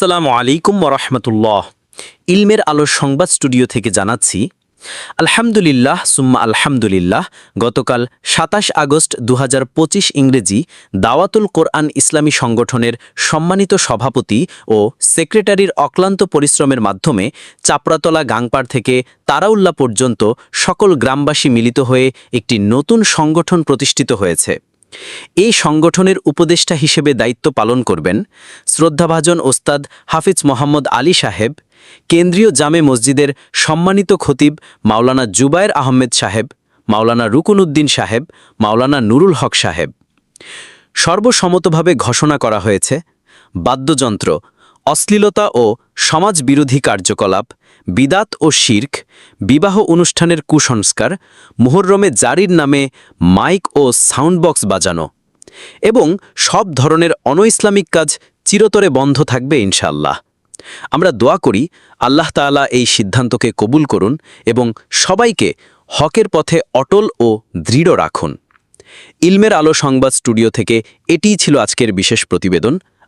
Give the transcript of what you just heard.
আসসালামু আলাইকুম ওরহমতুল্লাহ ইলমের আলো সংবাদ স্টুডিও থেকে জানাচ্ছি, আলহামদুলিল্লাহ সুম্মা আলহামদুলিল্লাহ, গতকাল সাতাশ আগস্ট দু হাজার পঁচিশ ইংরেজি দাওয়াতুল কোরআন ইসলামী সংগঠনের সম্মানিত সভাপতি ও সেক্রেটারির অক্লান্ত পরিশ্রমের মাধ্যমে চাপড়াতলা গাংপাড় থেকে তারাউল্লা পর্যন্ত সকল গ্রামবাসী মিলিত হয়ে একটি নতুন সংগঠন প্রতিষ্ঠিত হয়েছে। এই সংগঠনের উপদেষ্টা হিসেবে দায়িত্ব পালন করবেন শ্রদ্ধাভাজন ওস্তাদ হাফিজ মোহাম্মদ আলী সাহেব, কেন্দ্রীয় জামে মসজিদের সম্মানিত খতিব মাওলানা জুবায়ের আহমেদ সাহেব, মাওলানা রুকুনুদ্দিন সাহেব, মাওলানা নুরুল হক সাহেব। সর্বসম্মতভাবে ঘোষণা করা হয়েছে, বাদ্যযন্ত্র অশ্লীলতা ও সমাজবিরোধী কার্যকলাপ, বিদাত ও শির্ক, বিবাহ অনুষ্ঠানের কুসংস্কার, মুহররমে জারির নামে মাইক ও সাউন্ড বক্স বাজানো এবং সব ধরনের অনইসলামিক কাজ চিরতরে বন্ধ থাকবে ইনশাল্লাহ আমরা দোয়া করি আল্লাহ তাআলা এই সিদ্ধান্তকে কবুল করুন এবং সবাইকে হকের পথে অটল ও দৃঢ় রাখুন। ইলমের আলো সংবাদ স্টুডিও থেকে এটিই ছিল আজকের বিশেষ প্রতিবেদন।